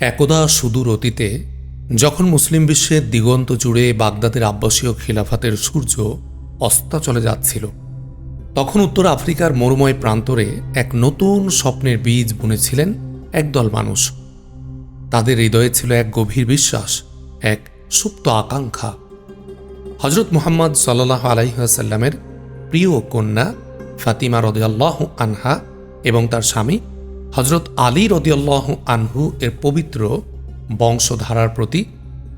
একদা সুদূর অতীতে, যখন মুসলিম বিশ্বের দিগন্ত জুড়ে বাগদাদের আব্বাসীয় খিলাফাতের সূর্য অস্তাচলে যাচ্ছিল, তখন উত্তর আফ্রিকার মরুময় প্রান্তরে এক নতুন স্বপ্নের বীজ বুনেছিলেন একদল মানুষ। তাদের হৃদয়ে ছিল এক গভীর বিশ্বাস, এক সুপ্ত আকাঙ্ক্ষা। হজরত মুহাম্মদ সাল্লাহ আলাইসাল্লামের প্রিয় কন্যা ফাতিমা রদিয়াল্লাহ আনহা এবং তার স্বামী হজরত আলী রদিয়াল্লাহ আনহু এর পবিত্র বংশধারার প্রতি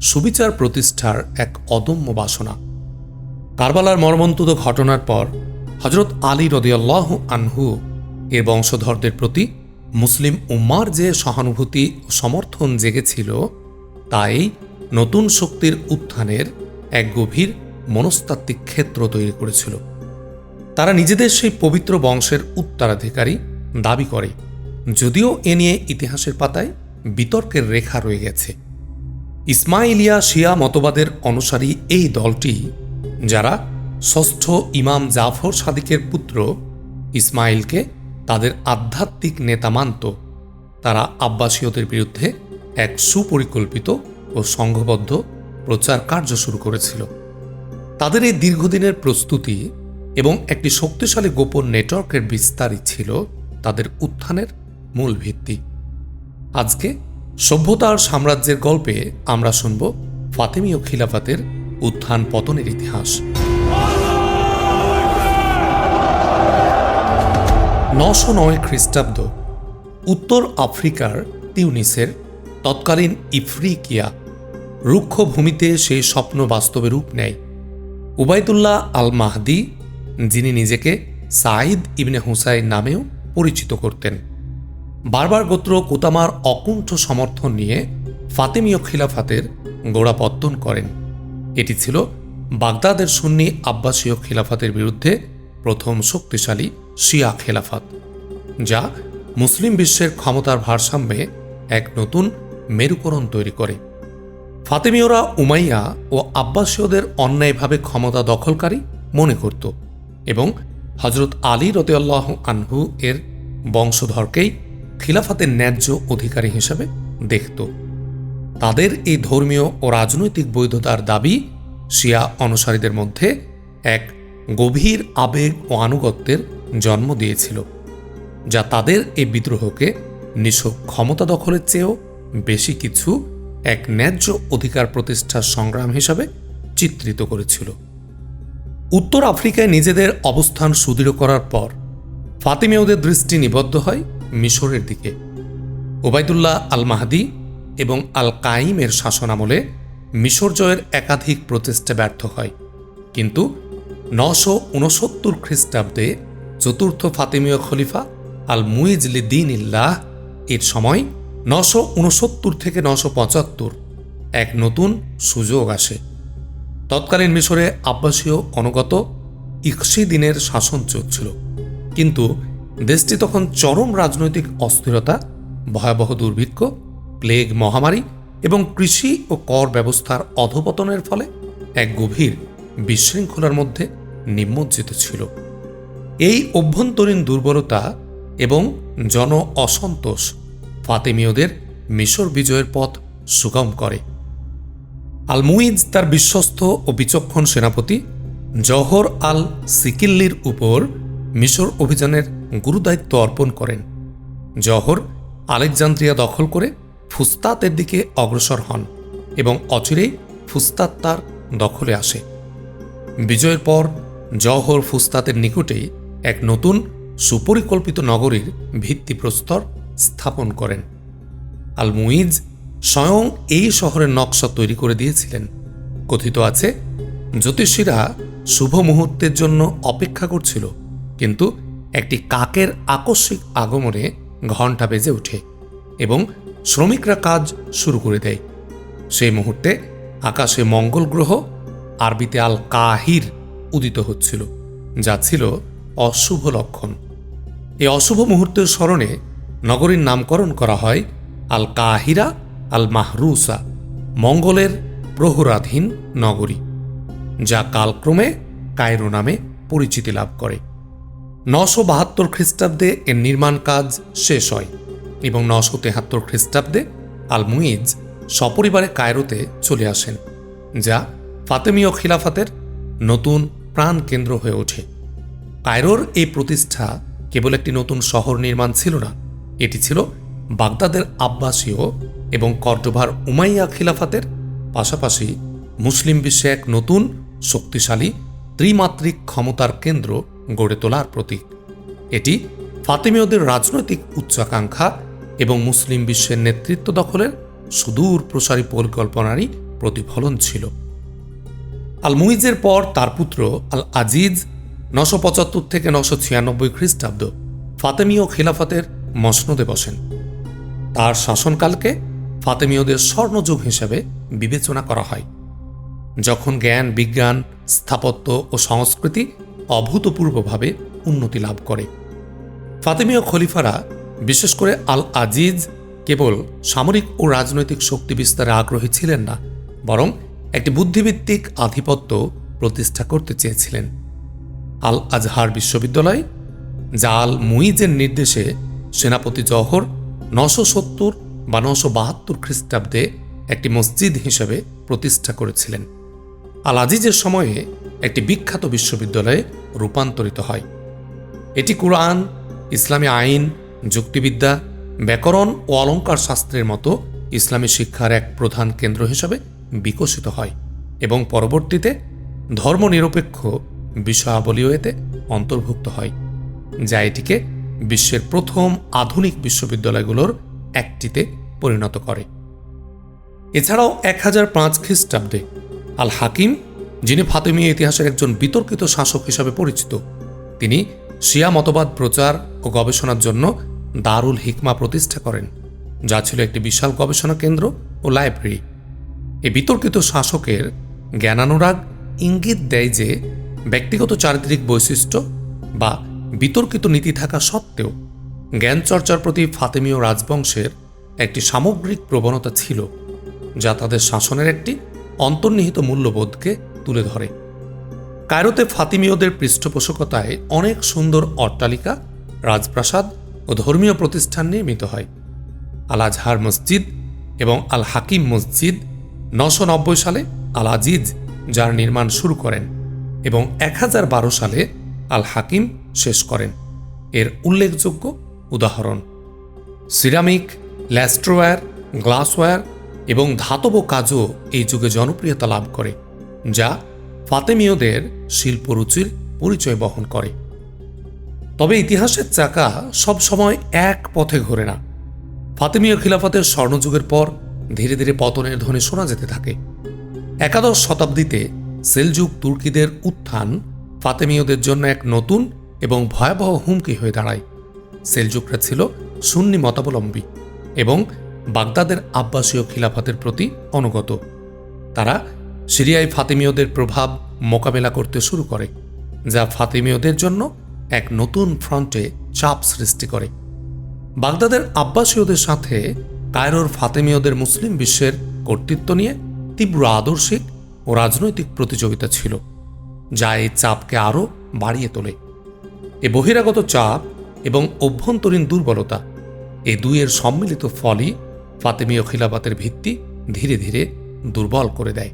সুবিচার প্রতিষ্ঠার এক অদম্য বাসনা। কারবালার মর্মন্তুদ ঘটনার পর হজরত আলী রদিয়াল্লাহ আনহু এর বংশধরদের প্রতি মুসলিম উম্মার যে সহানুভূতি ও সমর্থন জেগেছিল, তাই নতুন শক্তির উত্থানের এক গভীর মনস্তাত্ত্বিক ক্ষেত্র তৈরি করেছিল। তারা নিজেদের সেই পবিত্র বংশের উত্তরাধিকারী দাবি করে। যদিও এ নিয়ে ইতিহাসের পাতায় বিতর্কের রেখা রয়ে গেছে। ইসমাইলিয়া শিয়া মতবাদের অনুসারী এই দলটি, যারা ষষ্ঠ ইমাম জাফর সাদিকের পুত্র ইসমাইলকে তাদের আধ্যাত্মিক নেতা মানত, তারা আব্বাসীয়দের বিরুদ্ধে এক সুপরিকল্পিত ও সংঘবদ্ধ প্রচার কার্য শুরু করেছিল। তাদের এই দীর্ঘদিনের প্রস্তুতি এবং একটি শক্তিশালী গোপন নেটওয়ার্কের বিস্তারই ছিল তাদের উত্থানের মূল ভিত্তি আজকে সভ্যতার সাম্রাজ্যের গল্পে আমরা শুনব ফাতেমীয় খিলাফাতের উত্থান পতনের ইতিহাস। নশো নয় খ্রিস্টাব্দ উত্তর আফ্রিকার তিউনিসের তৎকালীন ইফ্রিকিয়া রুক্ষ ভূমিতে সেই স্বপ্ন বাস্তবে রূপ নেয়। উবায়দুল্লাহ আল মাহদি যিনি নিজেকে সাঈদ ইবনে হুসাইন নামেও পরিচিত করতেন। বারবার গোত্র কোতামার অকুণ্ঠ সমর্থন নিয়ে ফাতেমীয় খিলাফাতের গোড়াপত্তন করেন। এটি ছিল বাগদাদের সুন্নি আব্বাসীয় খিলাফাতের বিরুদ্ধে প্রথম শক্তিশালী শিয়া খেলাফাত, যা মুসলিম বিশ্বের ক্ষমতার ভারসাম্যে এক নতুন মেরুকরণ তৈরি করে। ফাতেমীয়রা উমাইয়া ও আব্বাসীয়দের অন্যায়ভাবে ক্ষমতা দখলকারী মনে করত এবং হজরত আলী রতেয়াল্লাহ আনহু এর বংশধরকেই খিলাফাতের ন্যায্য অধিকারী হিসেবে দেখত। তাদের এই ধর্মীয় ও রাজনৈতিক বৈধতার দাবি শিয়া অনুসারীদের মধ্যে এক গভীর আবেগ ও আনুগত্যের জন্ম দিয়েছিল, যা তাদের এই বিদ্রোহকে নিছক ক্ষমতা দখলের চেয়েও বেশি কিছু এক ন্যায্য অধিকার প্রতিষ্ঠার সংগ্রাম হিসাবে চিত্রিত করেছিল। উত্তর আফ্রিকায় নিজেদের অবস্থান সুদৃঢ় করার পর ফাতিমেয়দের দৃষ্টি নিবদ্ধ হয় মিশরের দিকে। ওবায়দুল্লাহ আল মাহাদি এবং আল কাইমের শাসনামলে মিশর জয়ের একাধিক প্রচেষ্টা ব্যর্থ হয়। কিন্তু নশো উনসত্তর খ্রিস্টাব্দে চতুর্থ ফাতিমীয় খলিফা আল মুইজলি দিন ইল্লাহ এর সময় নশো উনসত্তর থেকে নশো পঁচাত্তর এক নতুন সুযোগ আসে। তৎকালীন মিশরে আব্বাসীয় অনুগত ইকশি দিনের শাসন চলছিল। কিন্তু দেশটি তখন চরম রাজনৈতিক অস্থিরতা, ভয়াবহ দুর্ভিক্ষ, প্লেগ মহামারী এবং কৃষি ও কর ব্যবস্থার অধপতনের ফলে এক গভীর বিশৃঙ্খলার মধ্যে নিমজ্জিত ছিল। এই অভ্যন্তরীণ দুর্বলতা এবং জন অসন্তোষ ফাতেমীয়দের মিশর বিজয়ের পথ সুগম করে। আলমুইজ তার বিশ্বস্ত ও বিচক্ষণ সেনাপতি জহর আল সিকিল্লির উপর মিশর অভিযানের গুরুদায়িত্ব অর্পণ করেন। জহর আলেকজান্দ্রিয়া দখল করে ফুস্তাতের দিকে অগ্রসর হন এবং অচিরেই ফুস্তাত তার দখলে আসে। বিজয়ের পর জহর ফুস্তাতের নিকটেই এক নতুন সুপরিকল্পিত নগরীর ভিত্তিপ্রস্তর স্থাপন করেন। আল মুইজ স্বয়ং এই শহরের নকশা তৈরি করে দিয়েছিলেন। কথিত আছে, জ্যোতিষীরা শুভ মুহূর্তের জন্য অপেক্ষা করছিল, কিন্তু একটি কাকের আকস্মিক আগমনে ঘণ্টা বেজে ওঠে এবং শ্রমিকরা কাজ শুরু করে দেয়। সেই মুহূর্তে আকাশে মঙ্গল গ্রহ আরবিতে আল কাহির উদিত হচ্ছিল, যা ছিল অশুভ লক্ষণ। এই অশুভ মুহূর্তের স্মরণে নগরীর নামকরণ করা হয় আল কাহিরা, আল মাহরুসা, মঙ্গলের প্রহরাধীন নগরী, যা কালক্রমে কায়রো নামে পরিচিতি লাভ করে। নশো বাহাত্তর খ্রিস্টাব্দে এর নির্মাণ কাজ শেষ হয় এবং নশো তেহাত্তর খ্রিস্টাব্দে আল মুইজ সপরিবারে কায়রোতে চলে আসেন, যা ফাতেমীয় খিলাফাতের নতুন প্রাণ কেন্দ্র হয়ে ওঠে। কায়রোর এই প্রতিষ্ঠা কেবল একটি নতুন শহর নির্মাণ ছিল না, এটি ছিল বাগদাদের আব্বাসীয় এবং কর্ডোভার উমাইয়া খিলাফাতের পাশাপাশি মুসলিম বিশ্বে এক নতুন শক্তিশালী ত্রিমাত্রিক ক্ষমতার কেন্দ্র গড়ে তোলার প্রতীক। এটি ফাতেমীয়দের রাজনৈতিক উচ্চাকাঙ্ক্ষা এবং মুসলিম বিশ্বের নেতৃত্ব দখলের সুদূর প্রসারী পরিকল্পনারই প্রতিফলন ছিল। আল মুইজের পর তার পুত্র আল আজিজ নশো পঁচাত্তর থেকে নশো ছিয়ানব্বই খ্রিস্টাব্দ ফাতেমীয় খিলাফতের মসনদে বসেন। তার শাসনকালকে ফাতেমীয়দের স্বর্ণযুগ হিসেবে বিবেচনা করা হয়। যখন জ্ঞান, বিজ্ঞান, স্থাপত্য ও সংস্কৃতি অভূতপূর্বভাবে উন্নতি লাভ করে। ফাতেমীয় খলিফারা, বিশেষ করে আল আজিজ কেবল সামরিক ও রাজনৈতিক শক্তি বিস্তারে আগ্রহী ছিলেন না, বরং একটি বুদ্ধিভিত্তিক আধিপত্য প্রতিষ্ঠা করতে চেয়েছিলেন। আল আজহার বিশ্ববিদ্যালয় যা আল মুইজের নির্দেশে সেনাপতি জহর নশো সত্তর বা নশো বাহাত্তর খ্রিস্টাব্দে একটি মসজিদ হিসেবে প্রতিষ্ঠা করেছিলেন। আল আজিজের সময়ে একটি বিখ্যাত বিশ্ববিদ্যালয়ে রূপান্তরিত হয়। এটি কুরআন, ইসলামী আইন, যুক্তিবিদ্যা, ব্যাকরণ ও অলঙ্কার শাস্ত্রের মতো ইসলামী শিক্ষার এক প্রধান কেন্দ্র হিসেবে বিকশিত হয় এবং পরবর্তীতে ধর্মনিরপেক্ষ বিষয়াবলীও এতে অন্তর্ভুক্ত হয়, যা এটিকে বিশ্বের প্রথম আধুনিক বিশ্ববিদ্যালয়গুলোর একটিতে পরিণত করে। এছাড়াও এক হাজার পাঁচ খ্রিস্টাব্দে আল হাকিম যিনি ফাতেমীয় ইতিহাসের একজন বিতর্কিত শাসক হিসাবে পরিচিত, তিনি শিয়া মতবাদ প্রচার ও গবেষণার জন্য দারুল হিকমা প্রতিষ্ঠা করেন, যা ছিল একটি বিশাল গবেষণা কেন্দ্র ও লাইব্রেরি। এই বিতর্কিত শাসকের জ্ঞানানুরাগ ইঙ্গিত দেয় যে, ব্যক্তিগত চারিত্রিক বৈশিষ্ট্য বা বিতর্কিত নীতি থাকা সত্ত্বেও জ্ঞান চর্চার প্রতি ফাতেমীয় রাজবংশের একটি সামগ্রিক প্রবণতা ছিল, যা তাদের শাসনের একটি অন্তর্নিহিত মূল্যবোধকে তুলে ধরে। কায়রোতে ফাতিমীয়দের পৃষ্ঠপোষকতায় অনেক সুন্দর অট্টালিকা, রাজপ্রাসাদ ও ধর্মীয় প্রতিষ্ঠান নির্মিত হয়। আল আজহার মসজিদ এবং আল হাকিম মসজিদ নশো সালে আল আজিজ যার নির্মাণ শুরু করেন এবং এক হাজার বারো সালে আল হাকিম শেষ করেন। এর উল্লেখযোগ্য উদাহরণ, সিরামিক ল্যাস্ট্রোয়ার গ্লাসওয়্যার এবং ধাতব কাজও এই যুগে জনপ্রিয়তা লাভ করে। যা ফাতেমীয়দের শিল্পরুচির পরিচয় বহন করে। তবে ইতিহাসের চাকা সবসময় এক পথে ঘোরে না। ফাতেমীয় খিলাফতের স্বর্ণযুগের পর ধীরে ধীরে পতনের ধ্বনি শোনা যেতে থাকে। একাদশ শতাব্দীতে সেলযুগ তুর্কিদের উত্থান ফাতেমীয়দের জন্য এক নতুন এবং ভয়াবহ হুমকি হয়ে দাঁড়ায়। সেলজুকরা ছিল সুন্নি মতাবলম্বী এবং বাগদাদের আব্বাসীয় খিলাফতের প্রতি অনুগত। তারা সিরিয়ায় ফাতেমীয়দের প্রভাব মোকাবেলা করতে শুরু করে, যা ফাতেমীয়দের জন্য এক নতুন ফ্রন্টে চাপ সৃষ্টি করে। বাগদাদের আব্বাসীয়দের সাথে কায়রোর ফাতেমীয়দের মুসলিম বিশ্বের কর্তৃত্ব নিয়ে তীব্র আদর্শিক ও রাজনৈতিক প্রতিযোগিতা ছিল, যা এই চাপকে আরও বাড়িয়ে তোলে। এ বহিরাগত চাপ এবং অভ্যন্তরীণ দুর্বলতা, এ দুইয়ের সম্মিলিত ফলই ফাতেমীয় খিলাফতের ভিত্তি ধীরে ধীরে দুর্বল করে দেয়।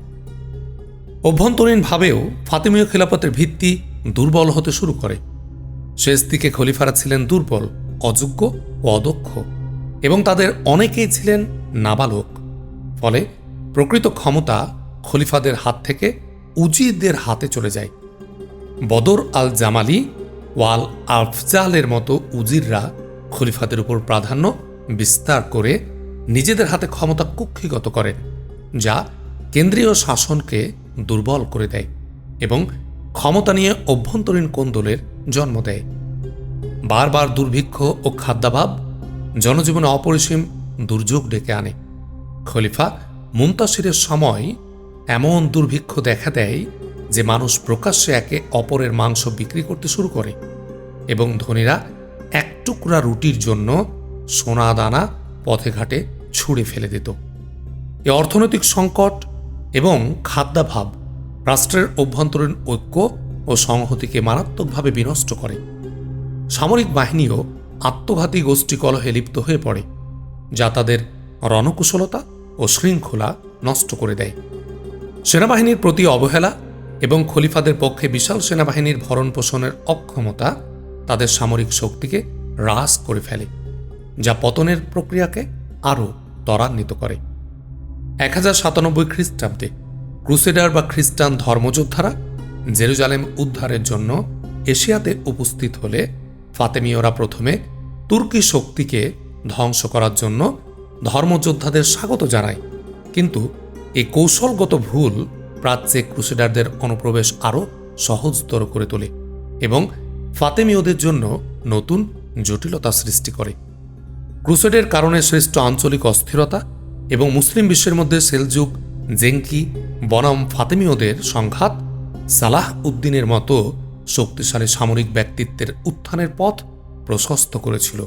অভ্যন্তরীণভাবেও ফাতেমীয় খিলাফতের ভিত্তি দুর্বল হতে শুরু করে। শেষ দিকে খলিফারা ছিলেন দুর্বল, অযোগ্য ও অদক্ষ এবং তাদের অনেকেই ছিলেন নাবালক। ফলে প্রকৃত ক্ষমতা খলিফাদের হাত থেকে উজিরদের হাতে চলে যায়। বদর আল জামালি ওয়াল আফজালের মতো উজিররা খলিফাদের উপর প্রাধান্য বিস্তার করে নিজেদের হাতে ক্ষমতা কুক্ষিগত করে যা কেন্দ্রীয় শাসনকে দুর্বল করে দেয় এবং ক্ষমতা নিয়ে অভ্যন্তরীণ কোন্দলের জন্ম দেয়। বারবার দুর্ভিক্ষ ও খাদ্যাভাব জনজীবনে অপরিসীম দুর্যোগ ডেকে আনে। খলিফা মুন্তাসিরের সময় এমন দুর্ভিক্ষ দেখা দেয় যে মানুষ প্রকাশ্যে একে অপরের মাংস বিক্রি করতে শুরু করে এবং ধনীরা এক টুকরা রুটির জন্য সোনা দানা পথে ঘাটে ছুঁড়ে ফেলে দিত। এ অর্থনৈতিক সংকট এবং খাদ্যাভাব রাষ্ট্রের অভ্যন্তরীণ ঐক্য ও সংহতিকে মারাত্মকভাবে বিনষ্ট করে। সামরিক বাহিনীও আত্মঘাতী গোষ্ঠী কলহে লিপ্ত হয়ে পড়ে, যা তাদের রণকুশলতা ও শৃঙ্খলা নষ্ট করে দেয়। সেনাবাহিনীর প্রতি অবহেলা এবং খলিফাদের পক্ষে বিশাল সেনাবাহিনীর ভরণ পোষণের অক্ষমতা তাদের সামরিক শক্তিকে হ্রাস করে ফেলে, যা পতনের প্রক্রিয়াকে আরও ত্বরান্বিত করে। এক হাজার সাতানব্বই খ্রিস্টাব্দে ক্রুসেডার বা খ্রিস্টান ধর্মযোদ্ধারা জেরুজালেম উদ্ধারের জন্য এশিয়াতে উপস্থিত হলে ফাতেমীয়রা প্রথমে তুর্কি শক্তিকে ধ্বংস করার জন্য ধর্মযোদ্ধাদের স্বাগত জানায়। কিন্তু এই কৌশলগত ভুল প্রাচ্যে ক্রুসেডারদের অনুপ্রবেশ আরও সহজতর করে তোলে এবং ফাতেমীয়দের জন্য নতুন জটিলতা সৃষ্টি করে। ক্রুসেডের কারণে সৃষ্ট আঞ্চলিক অস্থিরতা এবং মুসলিম বিশ্বের মধ্যে সেলজুক জেঙ্কি বনাম ফাতেমীয়দের সংঘাত সালাহ উদ্দিনের মতো শক্তিশালী সামরিক ব্যক্তিত্বের উত্থানের পথ প্রশস্ত করেছিল।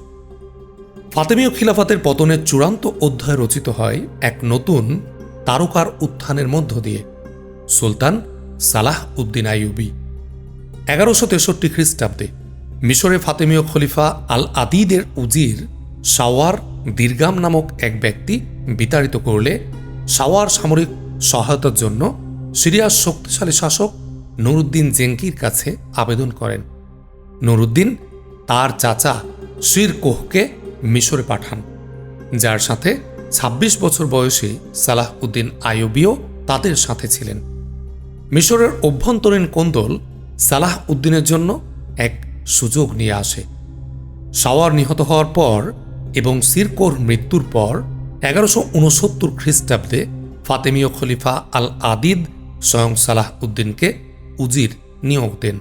ফাতেমীয় খিলাফাতের পতনের চূড়ান্ত অধ্যায় রচিত হয় এক নতুন তারকার উত্থানের মধ্য দিয়ে, সুলতান সালাহ উদ্দিন আইয়ুবি। এগারোশো তেষট্টি খ্রিস্টাব্দে মিশরে ফাতেমীয় খলিফা আল আদিদের উজির সাওয়ার দীর্গাম নামক এক ব্যক্তি বিতাড়িত করলে সাওয়ার সামরিক সহায়তার জন্য সিরিয়ার শক্তিশালী শাসক নুরুদ্দিন জেঙ্কির কাছে আবেদন করেন। নুরুদ্দিন তার চাচা শির কোহকে মিশরে পাঠান, যার সাথে ২৬ বছর বয়সী সালাহ উদ্দিন তাদের সাথে ছিলেন। মিশরের অভ্যন্তরীণ কোন্দল সালাহ উদ্দিনের জন্য এক সুযোগ নিয়ে আসে। সাওয়ার নিহত হওয়ার পর এবং সিরকোর মৃত্যুর পর এগারোশো উনসত্তর খ্রিস্টাব্দে ফাতেমীয় খলিফা আল আদিদ স্বয়ং সালাহ উদ্দিনকে উজির নিয়োগ দেন।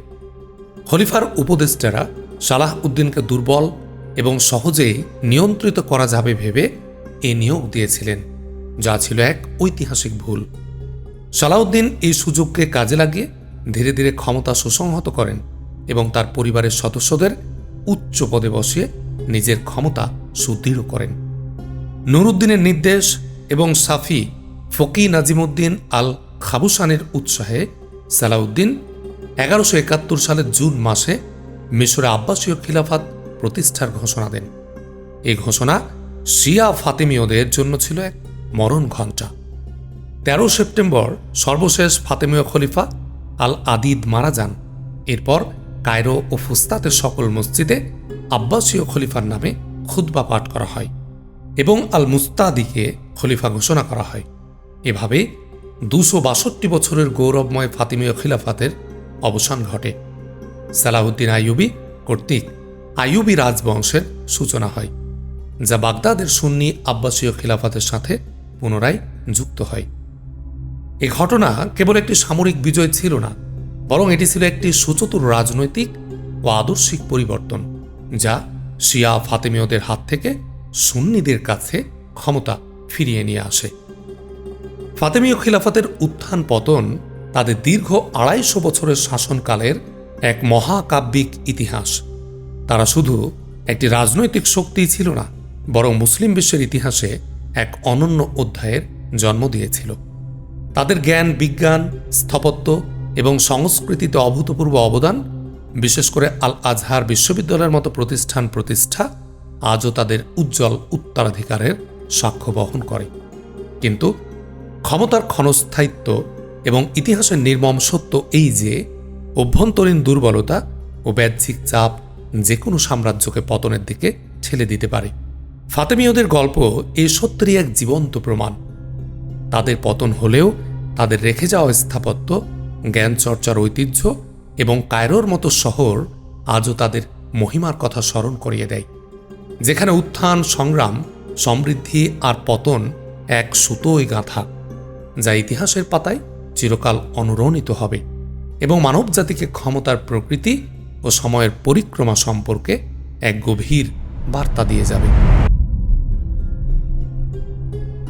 খলিফার উপদেষ্টারা সালাহ উদ্দিনকে দুর্বল এবং সহজেই নিয়ন্ত্রিত করা যাবে ভেবে এ নিয়োগ দিয়েছিলেন, যা ছিল এক ঐতিহাসিক ভুল। সালাউদ্দিন এই সুযোগকে কাজে লাগিয়ে ধীরে ধীরে ক্ষমতা সুসংহত করেন এবং তার পরিবারের সদস্যদের উচ্চ পদে বসিয়ে নিজের ক্ষমতা সুদৃঢ় করেন। নুরুদ্দিনের নির্দেশ এবং সাফি ফকি নাজিমুদ্দিন আল খাবুসানের উৎসাহে সালাউদ্দিন এগারোশো একাত্তর সালের জুন মাসে মিশরে আব্বাসীয় খিলাফাত প্রতিষ্ঠার ঘোষণা দেন। এই ঘোষণা শিয়া ফাতেমীয়দের জন্য ছিল এক মরণ ঘণ্টা। তেরো সেপ্টেম্বর সর্বশেষ ফাতেমীয় খলিফা আল আদিদ মারা যান। এরপর কায়রো ও ফুস্তাতের সকল মসজিদে আব্বাসীয় খলিফার নামে খুতবা পাঠ করা হয় এবং আল মুস্তাদিকে খলিফা ঘোষণা করা হয়। এভাবে দুশো বাষট্টি বছরের গৌরবময় ফাতিমীয় খিলাফাতের অবসান ঘটে। সালাহুদ্দিন আইয়ুবি কর্তৃক আইয়ুবি রাজবংশের সূচনা হয়, যা বাগদাদের সুন্নি আব্বাসীয় খিলাফাতের সাথে পুনরায় যুক্ত হয়। এ ঘটনা কেবল একটি সামরিক বিজয় ছিল না, বরং এটি ছিল একটি সুচতুর রাজনৈতিক ও আদর্শিক পরিবর্তন, যা শিয়া ফাতেমীয়দের হাত থেকে সুন্নিদের কাছে ক্ষমতা ফিরিয়ে নিয়ে আসে। ফাতেমীয় খিলাফতের উত্থান পতন তাদের দীর্ঘ আড়াইশো বছরের শাসনকালের এক মহাকাব্যিক ইতিহাস। তারা শুধু একটি রাজনৈতিক শক্তিই ছিল না, বরং মুসলিম বিশ্বের ইতিহাসে এক অনন্য অধ্যায়ের জন্ম দিয়েছিল। তাদের জ্ঞান, বিজ্ঞান, স্থাপত্য এবং সংস্কৃতিতে অভূতপূর্ব অবদান বিশেষ করে আল আজহার বিশ্ববিদ্যালয়ের মতো প্রতিষ্ঠান প্রতিষ্ঠা আজও তাদের উজ্জ্বল উত্তরাধিকারের সাক্ষ্য বহন করে। কিন্তু ক্ষমতার ক্ষণস্থায়িত্ব এবং ইতিহাসের নির্মম সত্য এই যে, অভ্যন্তরীণ দুর্বলতা ও ব্যাহ্যিক চাপ যে কোনো সাম্রাজ্যকে পতনের দিকে ঠেলে দিতে পারে। ফাতেমীয়দের গল্প এই সত্যেরই এক জীবন্ত প্রমাণ। তাদের পতন হলেও তাদের রেখে যাওয়া স্থাপত্য জ্ঞান চর্চার ঐতিহ্য এবং কায়রোর মতো শহর আজও তাদের মহিমার কথা স্মরণ করিয়ে দেয়, যেখানে উত্থান, সংগ্রাম, সমৃদ্ধি আর পতন এক সুতোই গাঁথা, যা ইতিহাসের পাতায় চিরকাল অনুরণিত হবে এবং মানবজাতিকে ক্ষমতার প্রকৃতি ও সময়ের পরিক্রমা সম্পর্কে এক গভীর বার্তা দিয়ে যাবে।